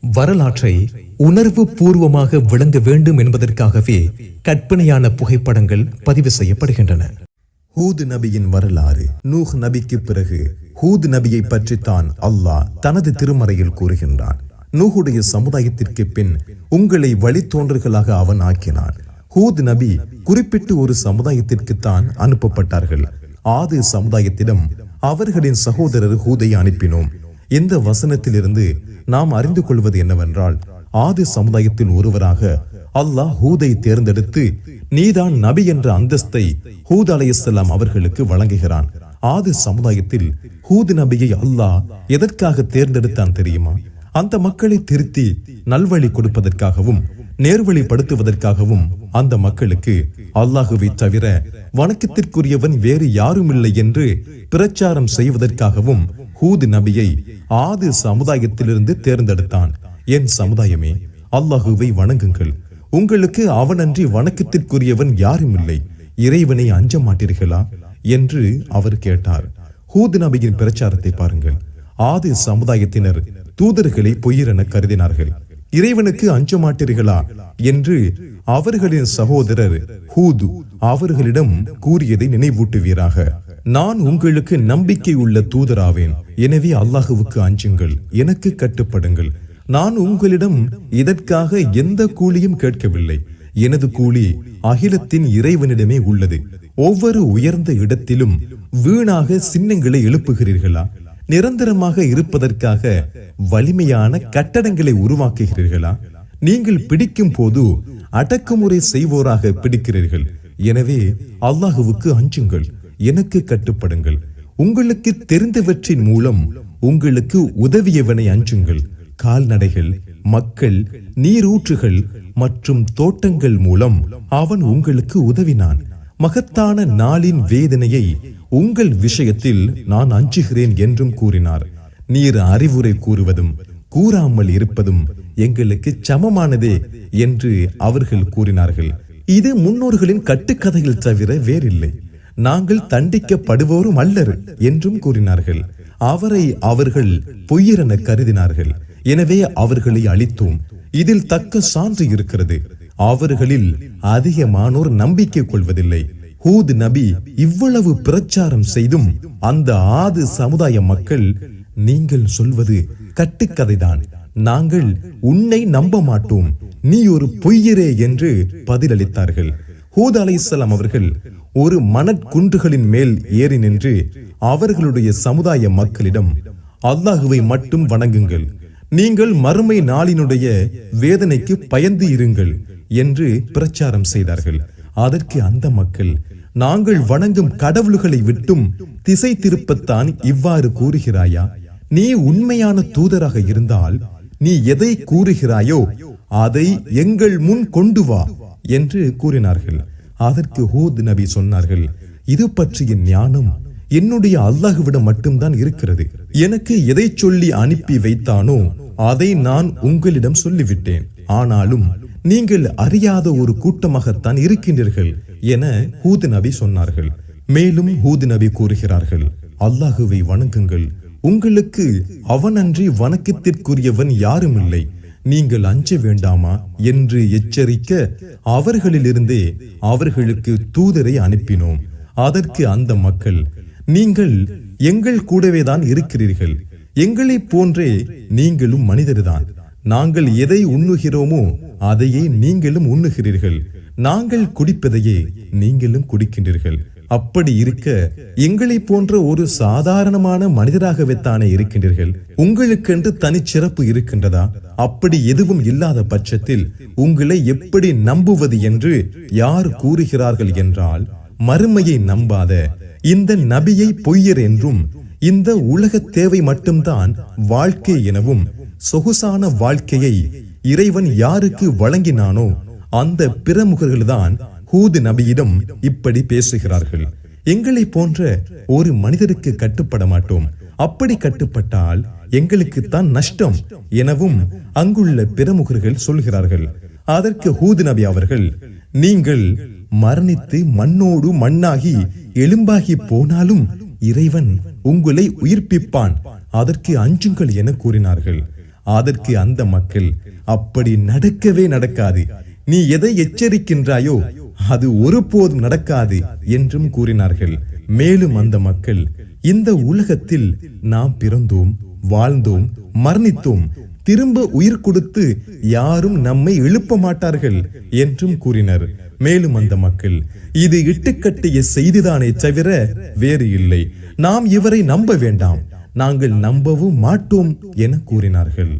வரலாற்றை உணர்வு பூர்வமாக விளங்க வேண்டும் என்பதற்காகவே கற்பனையான புகைப்படங்கள் பதிவு செய்யப்படுகின்றன. ஹூத் நபியின் வரலாறு நூஹ் நபிக்கு பிறகு ஹூத் நபியை பற்றித்தான் அல்லாஹ் தனது திருமறையில் கூறுகின்றான். நூஹுடைய சமுதாயத்திற்கு பின் உங்களை வழித்தோன்றர்களாக அவன் ஆக்கினான். ஹூத் நபி குறிப்பிட்டு ஒரு சமுதாயத்திற்குத்தான் அனுப்பப்பட்டார்கள். ஆது சமுதாயத்திடம் அவர்களின் சகோதரர் ஹூதை அனுப்பினோம். இந்த வசனத்திலிருந்து நாம் அறிந்து கொள்வது என்னவென்றால் ஆதி சமுதாயத்தில் ஒருவராக அல்லாஹ் ஹூதை தேர்ந்தெடுத்து நீதான் நபி என்ற அந்தஸ்தை ஹூத் அலையசல்லாம் அவர்களுக்கு வழங்குகிறான். ஆதி சமுதாயத்தில் ஹூத் நபியை அல்லாஹ் எதற்காக தேர்ந்தெடுத்தான் தெரியுமா? அந்த மக்களை திருத்தி நல்வழி கொடுப்பதற்காகவும் நேர்வழிப்படுத்துவதற்காகவும் அந்த மக்களுக்கு அல்லாஹுவை தவிர வணக்கத்திற்குரியவன் வேறு யாரும் இல்லை என்று பிரச்சாரம் செய்வதற்காகவும் ஹூத் நபியை ஆது சமுதாயத்திலிருந்து தேர்ந்தெடுத்தான். என் சமுதாயமே அல்லாஹுவை வணங்குங்கள். உங்களுக்கு அவனன்றி வணக்கத்திற்குரியவன் யாரும் இல்லை. இறைவனை அஞ்ச மாட்டீர்களா என்று அவர் கேட்டார். ஹூத் நபியின் பிரச்சாரத்தை பாருங்கள். ஆது சமுதாயத்தினர் தூதர்களை பொய்யரென கருதினார்கள். இறைவனுக்கு அஞ்ச மாட்டீர்களா என்று அவர்களின் சகோதரர் ஹூது அவர்களிடம் கூறியதை நினைவூட்டுவீராக. நான் உங்களுக்கு நம்பிக்கை உள்ள தூதராவேன். எனவே அல்லாஹுவுக்கு அஞ்சுங்கள் எனக்கு கட்டுப்படுங்கள். நான் உங்களிடம் இதற்காக எந்த கூலியும் கேட்கவில்லை. எனது கூலி அகிலத்தின் இறைவனிடமே உள்ளது. ஒவ்வொரு உயர்ந்த இடத்திலும் வீணாக சின்னங்களை எழுப்புகிறீர்களா? நிரந்தரமாக இருப்பதற்காக வலிமையான கட்டடங்களை உருவாக்குகிறீர்களா? நீங்கள் பிடிக்கும் போது அடக்குமுறை செய்வோராக பிடிக்கிறீர்கள். எனவே அல்லாஹுவுக்கு அஞ்சுங்கள். எனக்கு கட்டுப்படுங்கள். உங்களுக்கு தெரிந்தவற்றின் மூலம் உங்களுக்கு உதவியவனை அஞ்சுங்கள். கால்நடைகள் மக்கள் நீரூற்றுகள் மற்றும் தோட்டங்கள் மூலம் அவன் உங்களுக்கு உதவினான். மகத்தான நாளின் வேதனையை உங்கள் விஷயத்தில் நான் அஞ்சுகிறேன் என்றும் கூறினார். நீர் அறிவுரை கூறுவதும் கூறாமல் இருப்பதும் எங்களுக்கு சமமானதே என்று அவர்கள் கூறினார்கள். இது முன்னோர்களின் கட்டுக்கதையில் தவிர வேறில்லை. நாங்கள் தண்டிக்கப்படுவோரும் அல்லர் என்றும் கூறினார்கள். அவரை அவர்கள் பொய்யரென கருதினார்கள். எனவே அவர்களை அழித்தோம். இதில் தக்க சான்று இருக்கிறது. அவர்களில் அதிகமானோர் நம்பிக்கை கொள்வதில்லை. ஹூத் நபி இவ்வளவு பிரச்சாரம் செய்தும் அந்த ஆது சமுதாய மக்கள் நீங்கள் சொல்வது கட்டுக்கதைதான். நாங்கள் உன்னை நம்ப மாட்டோம். நீ ஒரு பொய்யரே என்று பதிலளித்தார்கள். ஹூத் அலை அவர்கள் ஒரு மணற்குன்றுகளின் மேல் ஏறி நின்று அவர்களுடைய சமுதாய மக்களிடம் அல்லாஹுவை மட்டும் வணங்குங்கள். நீங்கள் மறுமை நாளினுடைய வேதனைக்கு பயந்து இருங்கள் என்று பிரச்சாரம் செய்தார்கள். அதற்கு அந்த மக்கள் நாங்கள் வணங்கும் கடவுள்களை விட்டும் திசை திருப்பத்தான் இவ்வாறு கூறுகிறாயா? நீ உண்மையான தூதராக இருந்தால் நீ எதை கூறுகிறாயோ அதை எங்கள் முன் கொண்டு வா என்று கூறினார்கள். அதற்கு ஹூத் நபி சொன்னார்கள் இது பற்றிய ஞானம் என்னுடைய அல்லாஹுவிடம் மட்டும்தான் இருக்கிறது. எனக்கு எதை சொல்லி அனுப்பி வைத்தானோ அதை நான் உங்களிடம் சொல்லிவிட்டேன். ஆனாலும் நீங்கள் அறியாத ஒரு கூட்டமாகத்தான் இருக்கின்றீர்கள் என ஹூத் நபி சொன்னார்கள். மேலும் ஹூத் நபி கூறுகிறார்கள் அல்லாஹுவை வணங்குங்கள். உங்களுக்கு அவனன்றி வணக்கத்திற்குரியவன் யாரும் இல்லை நீங்கள் அஞ்ச வேண்டாமா என்று எச்சரிக்க அவர்களிலிருந்தே அவர்களுக்கு தூதரை அனுப்பினோம். அதற்கு அந்த மக்கள் நீங்கள் எங்கள் கூடவே தான் இருக்கிறீர்கள். எங்களைப் போன்றே நீங்களும் மனிதர்தான். நாங்கள் எதை உண்ணுகிறோமோ அதையே நீங்களும் உண்ணுகிறீர்கள். நாங்கள் குடிப்பதையே நீங்களும் குடிக்கின்றீர்கள். அப்படி இருக்க எங்களை போன்ற ஒரு சாதாரணமான மனிதராகவே தானே இருக்கின்றீர்கள். உங்களுக்கென்று தனிச்சிறப்பு இருக்கின்றதா? அப்படி எதுவும் இல்லாத பட்சத்தில் உங்களை எப்படி நம்புவது என்று யார் கூறுகிறார்கள் என்றால் மறுமையை நம்பாத இந்த நபியை பொய்யர் என்றும் இந்த உலக தேவை மட்டும்தான் வாழ்க்கை எனவும் சொகுசான வாழ்க்கையை இறைவன் யாருக்கு வழங்கினானோ அந்த பிரமுகர்கள்தான் ஹூது நபியிடம் இப்படி பேசுகிறார்கள். எங்களை போன்ற ஒரு மனிதருக்கு கட்டுப்பட மாட்டோம். அப்படி கட்டுப்பட்டால் எங்களுக்குத்தான் நஷ்டம் எனவும் அங்குள்ள பிரமுகர்கள் சொல்கிறார்கள். அதற்கு ஹூது நபி அவர்கள் நீங்கள் மரணித்து மண்ணோடு மண்ணாகி எலும்பாகி போனாலும் இறைவன் உங்களை உயிர்ப்பிப்பான். அதற்கு அஞ்சுங்கள் என கூறினார்கள். அதற்கு அந்த மக்கள் அப்படி நடக்கவே நடக்காது. நீ எதை எச்சரிக்கின்றாயோ அது ஒருபோதும் நடக்காது என்றும் கூறினார்கள். மேலும் அந்த மக்கள் இந்த உலகத்தில் நாம் பிறந்தோம் வாழ்ந்தோம் மரணித்தோம் திரும்ப உயிர் கொடுத்து யாரும் நம்மை எழுப்ப மாட்டார்கள் என்றும் கூறினர். மேலும் அந்த மக்கள் இது இட்டுக்கட்டிய செய்திதானே தவிர வேறு இல்லை. நாம் இவரை நம்ப வேண்டாம் நாங்கள் நம்பவும் மாட்டோம் என கூறினார்கள்.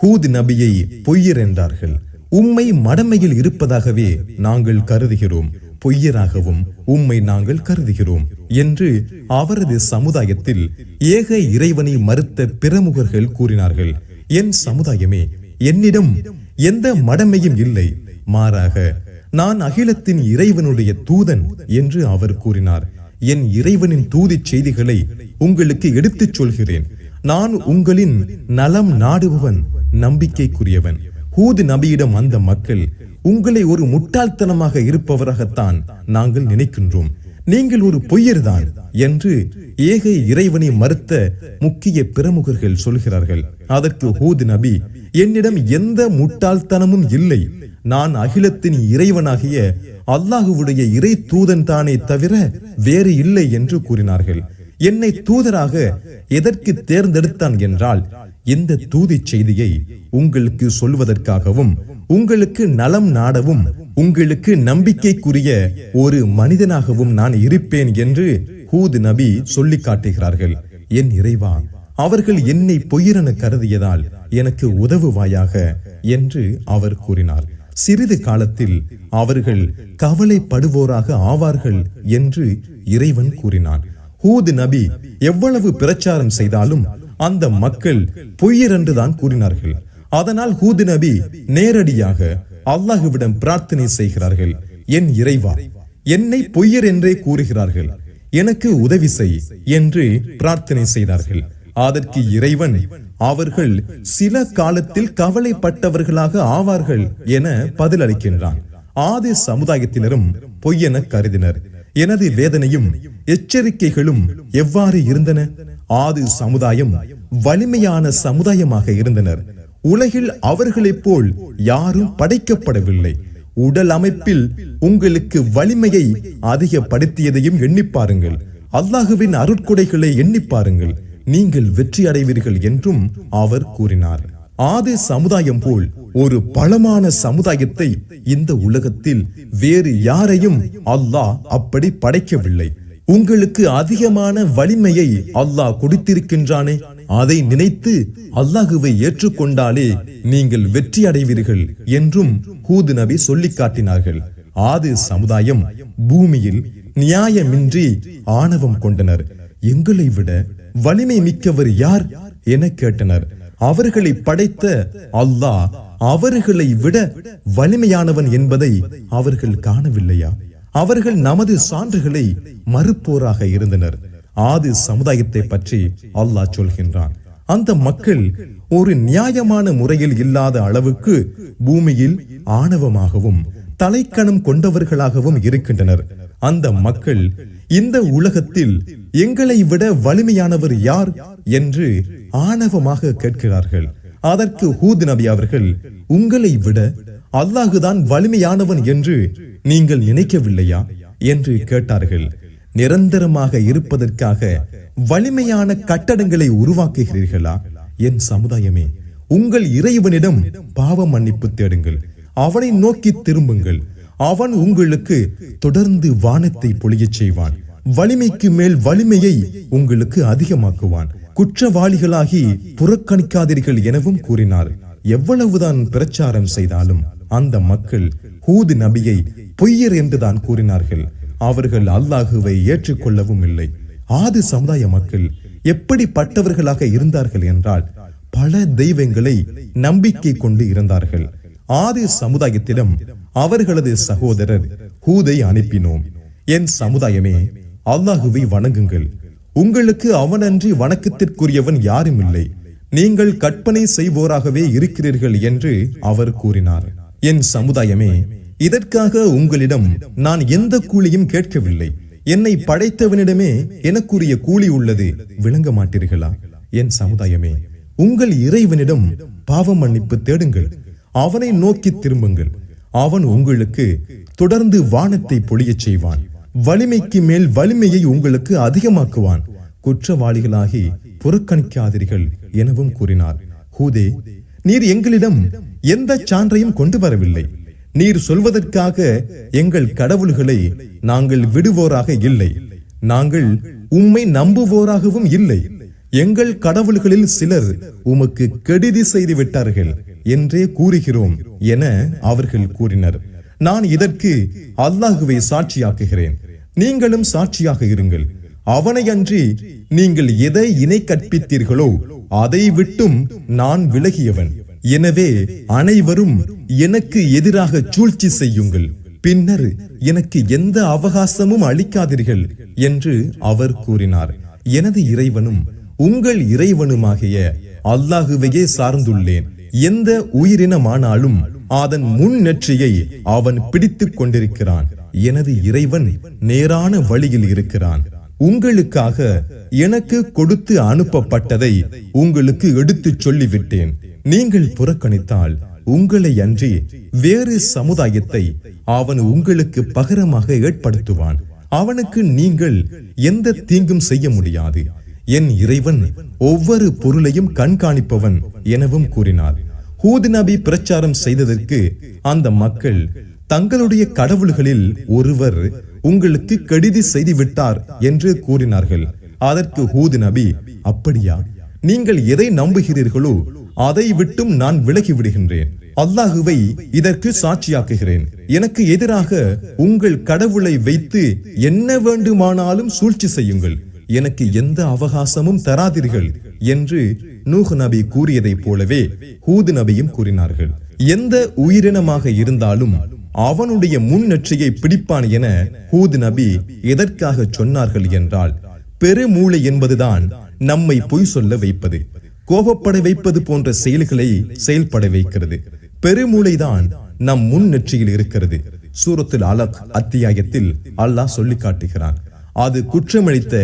ஹூத் நபியை பொய்யர் என்றார்கள். உம்மை மடமையில் இருப்பதாகவே நாங்கள் கருதுகிறோம். பொய்யராகவும் உம்மை நாங்கள் கருதுகிறோம் என்று அவரது சமுதாயத்தில் ஏக இறைவனை மறுத்த பிரமுகர்கள் கூறினார்கள். என் சமுதாயமே என்னிடம் எந்த மடமையும் இல்லை. மாறாக நான் அகிலத்தின் இறைவனுடைய தூதன் என்று அவர் கூறினார். என் இறைவனின் தூதிச் செய்திகளை உங்களுக்கு எடுத்துச் சொல்கிறேன். நான் உங்களின் நலம் நாடுபவன் நம்பிக்கைக்குரியவன். ஹூது நபியிடம் அந்த மக்கள் உங்களை ஒரு முட்டாள்தனமாக இருப்பவராகத்தான் நாங்கள் நினைக்கின்றோம். நீங்கள் ஒரு பொய்யர்தான் என்று ஏக இறைவனை மறுத்த முக்கிய பிரமுகர்கள் சொல்கிறார்கள். அதற்கு ஹூது நபி என்னிடம் எந்த முட்டாள்தனமும் இல்லை. நான் அகிலத்தின் இறைவனாகிய அல்லாஹுவுடைய இறை தூதன் தானே தவிர வேறு இல்லை என்று கூறினார்கள். என்னை தூதராக எதற்கு தேர்ந்தெடுத்தான் என்றால் இந்த தூதிச் செய்தியை உங்களுக்கு சொல்வதற்காகவும் உங்களுக்கு நலம் நாடவும் உங்களுக்கு நம்பிக்கைக்குரிய ஒரு மனிதனாகவும் நான் இருப்பேன் என்று ஹூத் நபி சொல்லி காட்டுகிறார்கள். என் இறைவா அவர்கள் என்னை பொய்யரென கருதியதால் எனக்கு உதவுவாயாக என்று அவர் கூறினார். சிறிது காலத்தில் அவர்கள் கவலைப்படுவோராக ஆவார்கள் என்று இறைவன் கூறினான். ஹூத் நபி எவ்வளவு பிரச்சாரம் செய்தாலும் அந்த மக்கள் பொய்யர் என்றுதான் கூறினார்கள். அதனால் ஹூது நபி நேரடியாக அல்லாஹுவிடம் பிரார்த்தனை செய்கிறார்கள். என் இறைவா என்னை பொய்யர் என்றே கூறுகிறார்கள். எனக்கு உதவி செய் என்று பிரார்த்தனை செய்தார்கள். அதற்கு இறைவன் அவர்கள் சில காலத்தில் கவலைப்பட்டவர்களாக ஆவார்கள் என பதிலளிக்கின்றான். ஆதி சமுதாயத்தினரும் பொய்யென கருதினர். எனது வேதனையும் எச்சரிக்கைகளும் எவ்வாறு இருந்தன? ஆது சமுதாயம் வலிமையான சமுதாயமாக இருந்தனர். உலகில் அவர்களைப் போல் யாரும் படைக்கப்படவில்லை. உடல் அமைப்பில் உங்களுக்கு வலிமையை அதிகப்படுத்தியதையும் எண்ணிப் பாருங்கள். அல்லாஹுவின் அருட்கொடைகளை எண்ணிப் பாருங்கள். நீங்கள் வெற்றி அடைவீர்கள் என்றும் அவர் கூறினார். ஆதி சமுதாயம் போல் ஒரு பலமான சமுதாயத்தை இந்த உலகத்தில் வேறு யாரையும் அல்லாஹ் அப்படி படைக்கவில்லை. உங்களுக்கு அதிகமான வலிமையை அல்லாஹ் கொடுத்திருக்கின்றானே. அதை நினைத்து அல்லாஹுவை ஏற்றுக்கொண்டாலே நீங்கள் வெற்றி அடைவீர்கள் என்றும் ஹூது நபி சொல்லிக் காட்டினார்கள். ஆது சமுதாயம் பூமியில் நியாயமின்றி ஆணவம் கொண்டனர். எங்களை விட வலிமை மிக்கவர் யார்? என கேட்டனர். அவர்களை படைத்த அல்லாஹ் அவர்களை விட வலிமையானவன் என்பதை அவர்கள் காணவில்லையா? அவர்கள் நமது சான்றுகளை மறுப்போராக இருந்தனர். ஆது சமுதாயத்தை பற்றி அல்லாஹ் சொல்கின்றான். அந்த மக்கள் ஒரு நியாயமான முறையில் இல்லாத அளவுக்கு பூமியில் ஆணவமாகவும் தலைக்கணம் கொண்டவர்களாகவும் இருக்கின்றனர். அந்த மக்கள் இந்த உலகத்தில் எங்களை விட வலிமையானவர் யார் என்று ஆணவமாக கேட்கிறார்கள். அதற்கு ஹூத் நபி அவர்கள் உங்களை விட அல்லாஹுதான் வலிமையானவன் என்று நீங்கள் நினைக்கவில்லையா? என்று கேட்டார்கள். நிரந்தரமாக இருப்பதற்காக வலிமையான கட்டடங்களை உருவாக்குகிறீர்களா? என் சமுதாயமே உங்கள் இறைவனிடம் பாவ மன்னிப்பு தேடுங்கள். அவனை நோக்கி திரும்புங்கள். அவன் உங்களுக்கு தொடர்ந்து வானத்தை பொழியச் செய்வான். வலிமைக்கு மேல் வலிமையை உங்களுக்கு அதிகமாக்குவான். குற்றவாளிகளாகி புறக்கணிக்காதீர்கள் எனவும் கூறினார். எவ்வளவுதான் பிரச்சாரம் செய்தாலும் அந்த மக்கள் ஹூது நபியை பொய்யர் என்றுதான் கூறினார்கள். அவர்கள் அல்லாஹுவை ஏற்றுக்கொள்ளவும் இல்லை. ஆது சமுதாய மக்கள் எப்படிப்பட்டவர்களாக இருந்தார்கள் என்றால் பல தெய்வங்களை நம்பிக்கை கொண்டு இருந்தார்கள். ஆதி சமுதாயத்திடம் அவர்களது சகோதரர் ஹூதை அனுப்பினோம். என் சமுதாயமே அல்லாஹுவை வணங்குங்கள். உங்களுக்கு அவனன்றி வணக்கத்திற்குரியவன் யாரும் இல்லை. நீங்கள் கற்பனை செய்வோராகவே இருக்கிறீர்கள் என்று அவர் கூறினார். என் சமுதாயமே இதற்காக உங்களிடம் நான் எந்த கூலியும் கேட்கவில்லை. என்னை படைத்தவனிடமே எனக்குரிய கூலி உள்ளது விளங்க மாட்டீர்களா? என் சமுதாயமே உங்கள் இறைவனிடம் பாவ மன்னிப்பு தேடுங்கள். அவனை நோக்கி திரும்புங்கள். அவன் உங்களுக்கு தொடர்ந்து வானத்தை பொழியச் செய்வான். வலிமைக்கு மேல் வலிமையை உங்களுக்கு அதிகமாக்குவான். குற்றவாளிகளாகி புறக்கணிக்காதீர்கள் எனவும் கூறினார். ஹூதே நீர் எங்களிடம் எந்த சான்றையும் கொண்டு வரவில்லை நீர் சொல்வதற்காக எங்கள் கடவுள்களை நாங்கள் விடுவோராக இல்லை. நாங்கள் உம்மை நம்புவோராகவும் இல்லை. எங்கள் கடவுள்களில் சிலர் உமக்கு கெடுதி செய்து விட்டார்கள் என்றே கூறுகிறோம் என அவர்கள் கூறினர். நான் இதற்கு அல்லாஹுவை சாட்சியாக்குகிறேன். நீங்களும் சாட்சியாக இருங்கள். அவனை அன்றி நீங்கள் எதை இணை கற்பித்தீர்களோ அதை விட்டும் நான் விலகியவன். எனவே அனைவரும் எனக்கு எதிராக சூழ்ச்சி செய்யுங்கள். பின்னர் எனக்கு எந்த அவகாசமும் அளிக்காதீர்கள் என்று அவர் கூறினார். எனது இறைவனும் உங்கள் இறைவனுமாகிய அல்லாஹுவையே சார்ந்துள்ளேன். எந்த உயிரினமானாலும் அதன் முன் நெற்றியை அவன் பிடித்துக் கொண்டிருக்கிறான். எனது இறைவன் நேரான வழியில் இருக்கிறான். உங்களுக்காக எனக்கு கொடுத்து அனுப்பப்பட்டதை உங்களுக்கு எடுத்துச் சொல்லிவிட்டேன். நீங்கள் புறக்கணித்தால் உங்களை அன்றி வேறு சமுதாயத்தை அவன் உங்களுக்கு பகரமாக ஏற்படுத்துவான். அவனுக்கு நீங்கள் எந்த தீங்கும் செய்ய முடியாது. என் இறைவன் ஒவ்வொரு பொருளையும் கண்காணிப்பவன் எனவும் கூறினார். ஹூத் நபி பிரச்சாரம் செய்ததற்கு அந்த மக்கள் தங்களுடைய கடவுள்களில் ஒருவர் உங்களுக்கு கடிதி செய்து விட்டார் என்று கூறினார்கள். அதற்கு ஹூத் நபி அப்படியா? நீங்கள் எதை நம்புகிறீர்களோ அதை விட்டும் நான் விலகி விடுகின்றேன் அல்லாஹுவை இதற்கு சாட்சியாக்குகிறேன். எனக்கு எதிராக உங்கள் கடவுளை வைத்து என்ன வேண்டுமானாலும் சூழ்ச்சி செய்யுங்கள். எனக்கு எந்த அவகாசமும் தராதீர்கள் என்று நூஹ் நபி கூறியதைப் போலவே ஹூது நபியும் கூறினார்கள். எந்த உயிரினமாக இருந்தாலும் அவனுடைய முன்னெற்றியை பிடிப்பான் என ஹூத் நபி எதற்காக சொன்னார்கள் என்றால் பெருமூளை என்பதுதான் நம்மை பொய் சொல்ல வைப்பது கோபப்பட வைப்பது போன்ற செயல்களை செயல்பட வைக்கிறது. பெருமூளைதான் நம் முன் நெற்றியில் இருக்கிறது. சூரத்தில் அலக் அத்தியாயத்தில் அல்லாஹ் சொல்லி காட்டுகிறான் அது குற்றமளித்த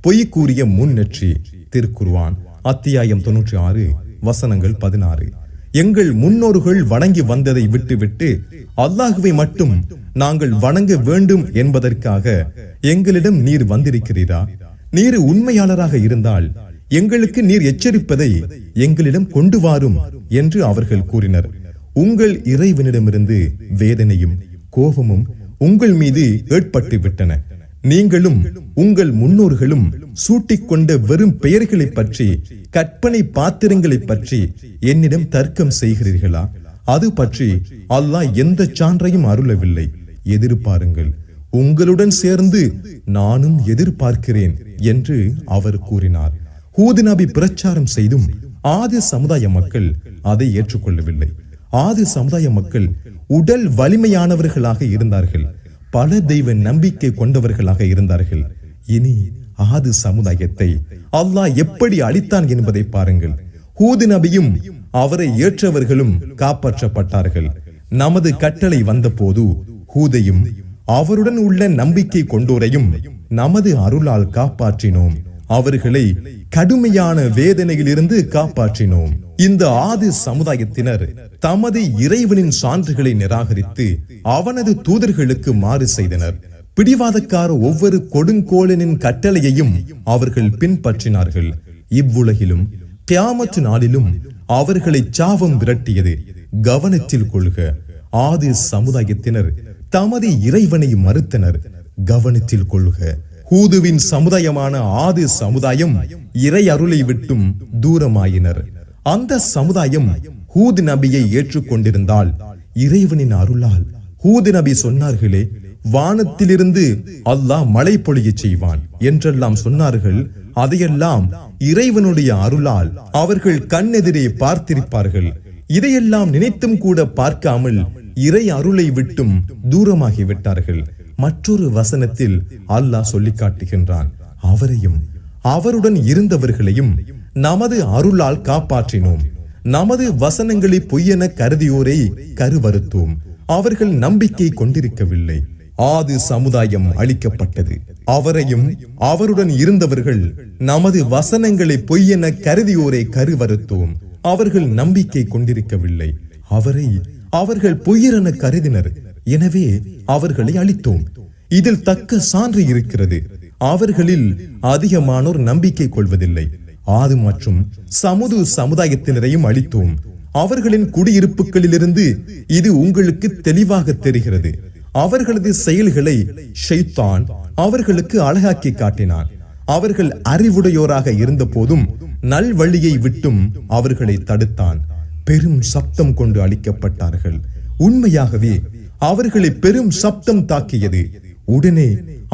பொய் கூறிய முன்னெற்றி திருக்குருவான் அத்தியாயம் தொன்னூற்றி ஆறு வசனங்கள் பதினாறு. எங்கள் முன்னோர்கள் வணங்கி வந்ததை விட்டுவிட்டு அல்லாஹுவை மட்டும் நாங்கள் வணங்க வேண்டும் என்பதற்காக எங்களிடம் நீர் வந்திருக்கிறீரா? நீர் உண்மையாளராக இருந்தால் எங்களுக்கு நீர் எச்சரிப்பதை எங்களிடம் கொண்டு வாரும் என்று அவர்கள் கூறினர். உங்கள் இறைவனிடமிருந்து வேதனையும் கோபமும் உங்கள் மீது ஏற்பட்டு விட்டன நீங்களும் உங்கள் முன்னோர்களும் சூட்டிக்கொண்ட வெறும் பெயர்களை பற்றி கற்பனை பாத்திரங்களை பற்றி என்னிடம் தர்க்கம் செய்கிறீர்களா? அது பற்றி அல்லாஹ் எந்த சான்றையும் அருளவில்லை. எதிர்பாருங்கள் உங்களுடன் சேர்ந்து நானும் எதிர்பார்க்கிறேன் என்று அவர் கூறினார். ஹூது நபி பிரச்சாரம் செய்தும் ஆதி சமுதாய மக்கள் அதை ஏற்றுக்கொள்ளவில்லை. ஆதி சமுதாய மக்கள் உடல் வலிமையானவர்களாக இருந்தார்கள். பல தெய்வ நம்பிக்கை கொண்டவர்களாக இருந்தார்கள். இனி ஆது சமுதாயத்தை அல்லாஹ் எப்படி அளித்தான் என்பதை பாருங்கள். ஹூது நபியும் அவரை ஏற்றவர்களும் காப்பாற்றப்பட்டார்கள். நமது கட்டளை வந்தபோது ஹூதையும் அவருடன் உள்ள நம்பிக்கை கொண்டோரையும் நமது அருளால் காப்பாற்றினோம். அவர்களை கடுமையான வேதனையிலிருந்து காப்பாற்றினோம். இந்த ஆதி சமுதாயத்தினர் தமது இறைவனின் சான்றுகளை நிராகரித்து அவனது தூதர்களுக்கு மாறு செய்தனர். பிடிவாதக்கார ஒவ்வொரு கொடுங்கோலனின் கட்டளையையும் அவர்கள் பின்பற்றினார்கள். இவ்வுலகிலும் கியாமத்து நாளிலும் அவர்களை சாபம் விரட்டியது. கவனத்தில் கொள்க ஆதி சமுதாயத்தினர் தமது இறைவனை மறுத்தனர். கவனத்தில் கொள்க ஹூதுவின் சமுதாயமான ஆதி சமுதாயம் இறை அருளை விட்டும் தூரமாயினர். அந்த சமுதாயம் ஹூத் நபியை ஏற்றுக்கொண்டிருந்தால் இறைவனின் அருளால். ஹூத் நபி சொன்னார்களே வானத்திலிருந்து அல்லாஹ் மழை பொழியச் செய்வான் என்றெல்லாம் சொன்னார்கள். அதையெல்லாம் இறைவனுடைய அருளால் அவர்கள் கண்ணெதிரே பார்த்திருப்பார்கள். இதையெல்லாம் நினைத்தும் கூட பார்க்காமல் இறை அருளை விட்டும் தூரமாகி விட்டார்கள் மற்றொரு வசனத்தில் அல்லாஹ் சொல்லி காட்டுகின்றான் அவரையும் அவருடன் இருந்தவர்களையும் நமது அருளால் காப்பாற்றினோம். நமது வசனங்களை பொய்யென கருதியோரை கருவறுத்தோம். அவர்கள் நம்பிக்கை கொண்டிருக்கவில்லை. ஆது சமுதாயம் அளிக்கப்பட்டது அவரையும் அவருடன் இருந்தவர்கள் நமது வசனங்களை பொய்யென கருதியோரை கருவறுத்தோம். அவர்கள் நம்பிக்கை கொண்டிருக்கவில்லை. அவரை அவர்கள் பொய்யரென கருதினர். எனவே அவர்களை அழித்தோம். இதில் தக்க சான்று இருக்கிறது. அவர்களில் அதிகமானோர் நம்பிக்கை கொள்வதில்லை. ஆது மற்றும் சமுது சமுதாயத்தினரையும் அழித்தோம். அவர்களின் குடியிருப்புகளிலிருந்து இது உங்களுக்கு தெளிவாக தெரிகிறது. அவர்களது செயல்களை ஷைத்தான் அவர்களுக்கு அழகாக்கி காட்டினான். அவர்கள் அறிவுடையோராக இருந்த போதும் நல்வழியை விட்டும் அவர்களை தடுத்தான். பெரும் சப்தம் கொண்டு அளிக்கப்பட்டார்கள் உண்மையாகவே அவர்களை பெரும் சப்தம் தாக்கியது. உடனே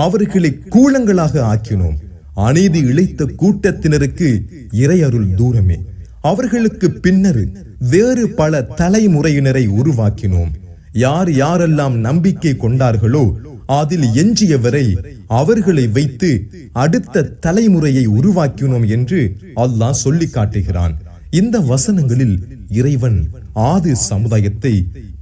அவர்களை கூலங்களாக ஆக்கினோம். அநீதி இழைத்த கூட்டத்தினருக்கு இறையருள் தூரமே. அவர்களுக்கு பின்னர் வேறு பல தலைமுறையினரை உருவாக்கினோம். யார் யாரெல்லாம் நம்பிக்கை கொண்டார்களோ அதில் எஞ்சியவரை அவர்களை வைத்து அடுத்த தலைமுறையை உருவாக்கினோம் என்று அல்லாஹ் சொல்லி காட்டுகிறான் இந்த வசனங்களில் இறைவன் ஆதி சமுதாயத்தை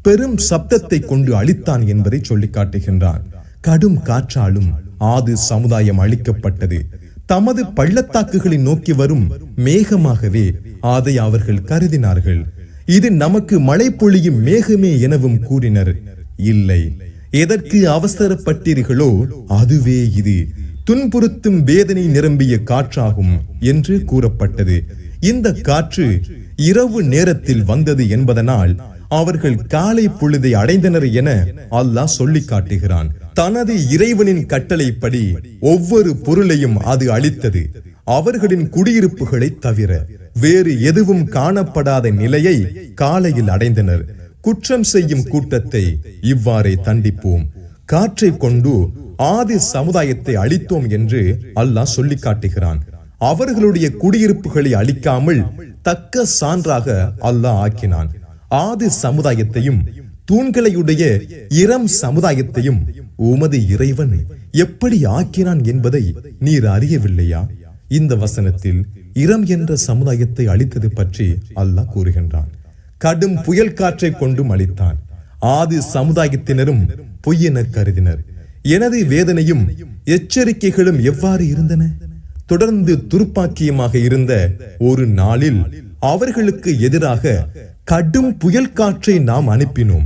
பெரும் சப்தத்தை கொண்டு அழித்தான் என்பதை சொல்லி காட்டுகின்றான் கடும் காற்றாலும் ஆது சமுதாயம் அழிக்கப்பட்டது. தமது பள்ளத்தாக்குகளை நோக்கி வரும் மேகமாகவே அதை அவர்கள் கருதினார்கள். இது நமக்கு மழை பொழியும் மேகமே எனவும் கூறினர். இல்லை எதற்கு அவசரப்பட்டீர்களோ அதுவே இது. துன்புறுத்தும் வேதனை நிரம்பிய காற்றாகும் என்று கூறப்பட்டது. இந்த காற்று இரவு நேரத்தில் வந்தது என்பதனால் அவர்கள் காலை பொழுதை அடைந்தனர் என அல்லாஹ் சொல்லி காட்டுகிறான் தனது இறைவனின் கட்டளைப்படி ஒவ்வொரு பொருளையும் அது அளித்தது. அவர்களின் குடியிருப்புகளை தவிர வேறு எதுவும் காணப்படாத நிலையை காலையில் அடைந்தனர். குற்றம் செய்யும் கூட்டத்தை இவ்வாறே தண்டிப்போம். காற்றை கொண்டு ஆதி சமுதாயத்தை அழித்தோம் என்று அல்லாஹ் சொல்லி காட்டுகிறான் அவர்களுடைய குடியிருப்புகளை அழிக்காமல் தக்க சான்றாக அல்லாஹ் ஆக்கினான். ஆதி சமுதாயத்தையும் தூண்களையுடைய இரம் சமுதாயத்தையும் உமது இறைவன் எப்படி ஆக்கினான் என்பதை நீர் அறியவில்லையா? இந்த வசனத்தில் இரம் என்ற சமுதாயத்தை அழித்தது பற்றி அல்லாஹ் கூறுகின்றான். கடும் புயல் காற்றை கொண்டும் அளித்தான் ஆதி சமுதாயத்தினரும் பொய்யென கருதினர். எனது வேதனையும் எச்சரிக்கைகளும் எவ்வாறு இருந்தன? தொடர்ந்து துருப்பாக்கியமாக இருந்த ஒரு நாளில் அவர்களுக்கு எதிராக கடும் புயல் காற்றை நாம் அனுப்பினோம்.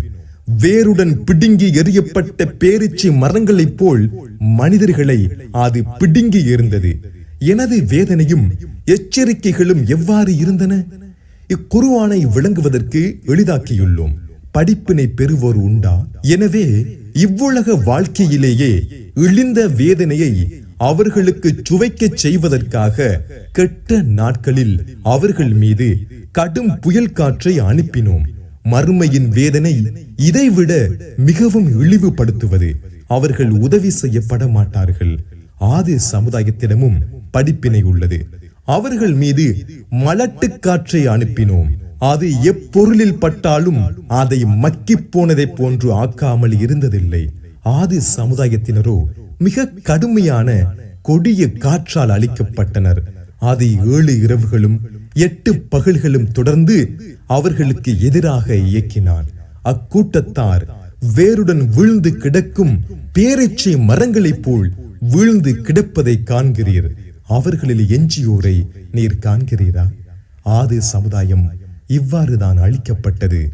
வேருடன் பிடுங்கி எறியப்பட்ட பேரிச்சி மரங்களைப் போல் மனிதர்களை அது பிடுங்கி எறிந்தது. எனது வேதனையும் எச்சரிக்கைகளும் எவ்வாறு இருந்தன? இக்குருவானை விளங்குவதற்கு எளிதாக்கியுள்ளோம். படிப்பினை பெறுவோர் உண்டா? எனவே இவ்வுலக வாழ்க்கையிலேயே இழிந்த வேதனையை அவர்களுக்கு சுவைக்கச் செய்வதற்காக கெட்ட நாட்களில் அவர்கள் மீது கடும் புயல் காற்றை அனுப்பினோம். மறுமையின் வேதனை இதைவிட மிகவும் இழிவுபடுத்துவது. அவர்கள் உதவி செய்யப்பட மாட்டார்கள். ஆதி சமுதாயத்திடமும் படிப்பினை உள்ளது. அவர்கள் மீது மலட்டு காற்றை அனுப்பினோம். அது எப்பொருளில் பட்டாலும் அதை மக்கிப் போனதை போன்று ஆக்காமல் இருந்ததில்லை. ஆதி சமுதாயத்தினரோ மிக கடுமையான கொடிய காற்றால் அழிக்கப்பட்டனர். அது ஏழு இரவுகளும் எட்டு பகல்களும் தொடர்ந்து அவர்களுக்கு எதிராக இயக்கினான். அக்கூட்டத்தார் வேருடன் வீழ்ந்து கிடக்கும் பேரீச்சை மரங்களைப் போல் வீழ்ந்து கிடப்பதை காண்கிறீர். அவர்களில் எஞ்சியோரை நீர் காண்கிறீரா? ஆது சமுதாயம் இவ்வாறுதான் அழிக்கப்பட்டது.